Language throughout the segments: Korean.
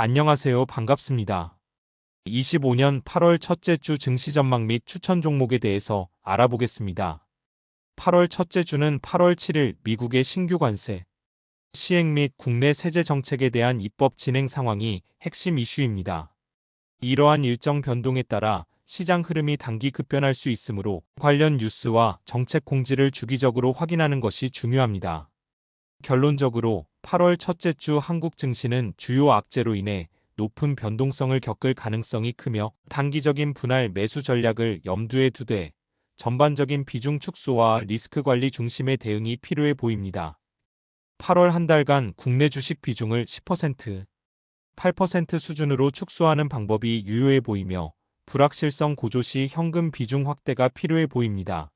안녕하세요. 반갑습니다. 25년 8월 첫째 주 증시 전망 및 추천 종목에 대해서 알아보겠습니다. 8월 첫째 주는 8월 7일 미국의 신규 관세, 시행 및 국내 세제 정책에 대한 입법 진행 상황이 핵심 이슈입니다. 이러한 일정 변동에 따라 시장 흐름이 단기 급변할 수 있으므로 관련 뉴스와 정책 공지를 주기적으로 확인하는 것이 중요합니다. 결론적으로 8월 첫째 주 한국 증시는 주요 악재로 인해 높은 변동성을 겪을 가능성이 크며 단기적인 분할 매수 전략을 염두에 두되 전반적인 비중 축소와 리스크 관리 중심의 대응이 필요해 보입니다. 8월 한 달간 국내 주식 비중을 10%, 8% 수준으로 축소하는 방법이 유효해 보이며 불확실성 고조 시 현금 비중 확대가 필요해 보입니다.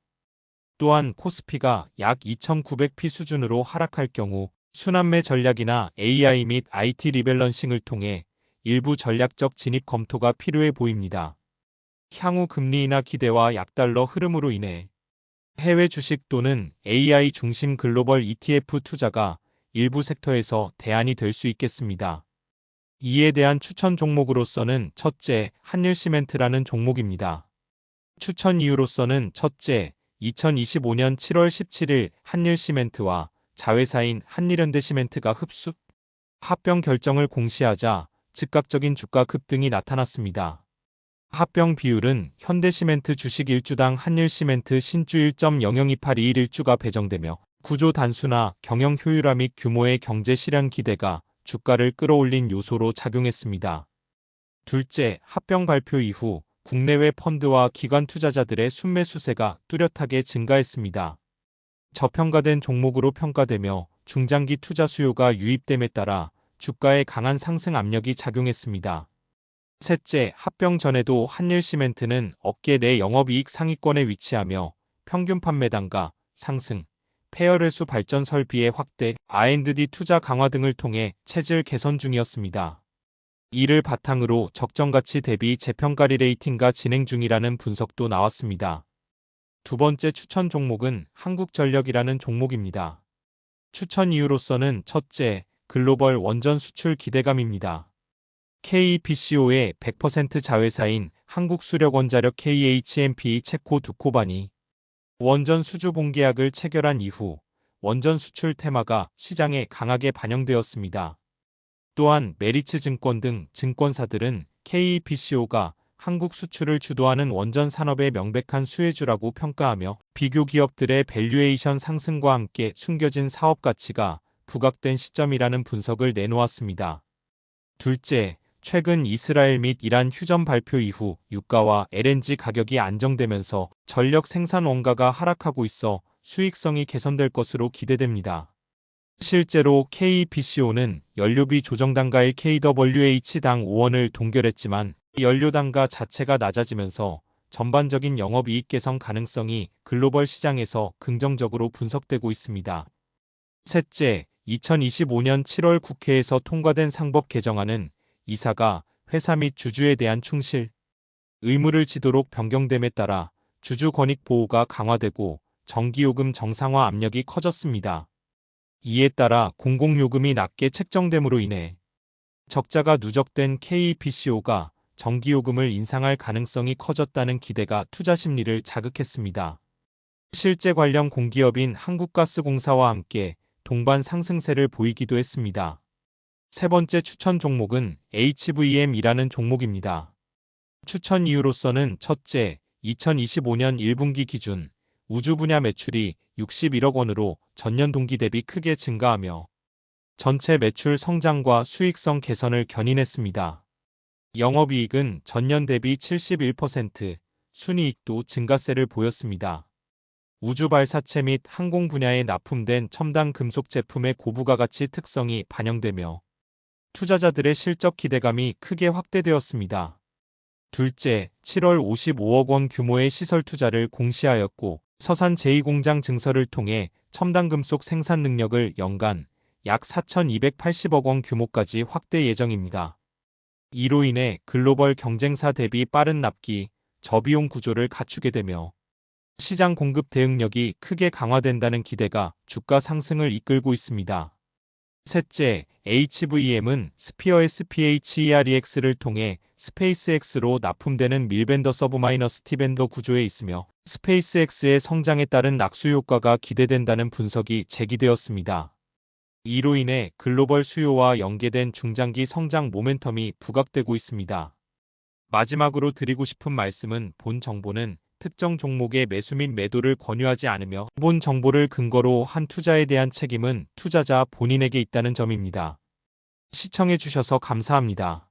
또한 코스피가 약 2,900p 수준으로 하락할 경우 순환매 전략이나 AI 및 IT 리밸런싱을 통해 일부 전략적 진입 검토가 필요해 보입니다. 향후 금리 인하 기대와 약달러 흐름으로 인해 해외 주식 또는 AI 중심 글로벌 ETF 투자가 일부 섹터에서 대안이 될 수 있겠습니다. 이에 대한 추천 종목으로서는 첫째, 한일시멘트라는 종목입니다. 추천 이유로서는 첫째, 2025년 7월 17일 한일시멘트와 자회사인 한일현대시멘트가 흡수, 합병 결정을 공시하자 즉각적인 주가 급등이 나타났습니다. 합병 비율은 현대시멘트 주식 1주당 한일시멘트 신주 1.002821 1주가 배정되며 구조 단순화, 경영 효율화 및 규모의 경제 실현 기대가 주가를 끌어올린 요소로 작용했습니다. 둘째, 합병 발표 이후 국내외 펀드와 기관 투자자들의 순매 수세가 뚜렷하게 증가했습니다. 저평가된 종목으로 평가되며 중장기 투자 수요가 유입됨에 따라 주가에 강한 상승 압력이 작용했습니다. 셋째, 합병 전에도 한일시멘트는 업계 내 영업이익 상위권에 위치하며 평균 판매단가 상승, 폐열회수 발전 설비의 확대, R&D 투자 강화 등을 통해 체질 개선 중이었습니다. 이를 바탕으로 적정 가치 대비 재평가 리 레이팅가 진행 중이라는 분석도 나왔습니다. 두 번째 추천 종목은 한국전력이라는 종목입니다. 추천 이유로서는 첫째, 글로벌 원전 수출 기대감입니다. KPCO의 100% 자회사인 한국수력원자력 KHMP 체코 두코반이 원전 수주 본계약을 체결한 이후 원전 수출 테마가 시장에 강하게 반영되었습니다. 또한 메리츠 증권 등 증권사들은 KPCO가 한국 수출을 주도하는 원전 산업의 명백한 수혜주라고 평가하며 비교 기업들의 밸류에이션 상승과 함께 숨겨진 사업 가치가 부각된 시점이라는 분석을 내놓았습니다. 둘째, 최근 이스라엘 및 이란 휴전 발표 이후 유가와 LNG 가격이 안정되면서 전력 생산 원가가 하락하고 있어 수익성이 개선될 것으로 기대됩니다. 실제로 KPCO는 연료비 조정 단가의 KWH당 5원을 동결했지만 연료 단가 자체가 낮아지면서 전반적인 영업 이익 개선 가능성이 글로벌 시장에서 긍정적으로 분석되고 있습니다. 셋째, 2025년 7월 국회에서 통과된 상법 개정안은 이사가 회사 및 주주에 대한 충실, 의무를 지도록 변경됨에 따라 주주 권익 보호가 강화되고 전기요금 정상화 압력이 커졌습니다. 이에 따라 공공요금이 낮게 책정됨으로 인해 적자가 누적된 KPCO가 전기요금을 인상할 가능성이 커졌다는 기대가 투자 심리를 자극했습니다. 실제 관련 공기업인 한국가스공사와 함께 동반 상승세를 보이기도 했습니다. 세 번째 추천 종목은 HVM이라는 종목입니다. 추천 이유로서는 첫째, 2025년 1분기 기준 우주 분야 매출이 61억 원으로 전년 동기 대비 크게 증가하며 전체 매출 성장과 수익성 개선을 견인했습니다. 영업이익은 전년 대비 71%, 순이익도 증가세를 보였습니다. 우주 발사체 및 항공 분야에 납품된 첨단 금속 제품의 고부가 가치 특성이 반영되며 투자자들의 실적 기대감이 크게 확대되었습니다. 둘째, 7월 55억 원 규모의 시설 투자를 공시하였고 서산 제2공장 증설을 통해 첨단 금속 생산 능력을 연간 약 4,280억 원 규모까지 확대 예정입니다. 이로 인해 글로벌 경쟁사 대비 빠른 납기, 저비용 구조를 갖추게 되며 시장 공급 대응력이 크게 강화된다는 기대가 주가 상승을 이끌고 있습니다. 셋째, HVM은 스피어 SPHEREX를 통해 스페이스X로 납품되는 밀밴더 서브마이너 스티밴더 구조에 있으며 스페이스X의 성장에 따른 낙수 효과가 기대된다는 분석이 제기되었습니다. 이로 인해 글로벌 수요와 연계된 중장기 성장 모멘텀이 부각되고 있습니다. 마지막으로 드리고 싶은 말씀은 본 정보는 특정 종목의 매수 및 매도를 권유하지 않으며 본 정보를 근거로 한 투자에 대한 책임은 투자자 본인에게 있다는 점입니다. 시청해 주셔서 감사합니다.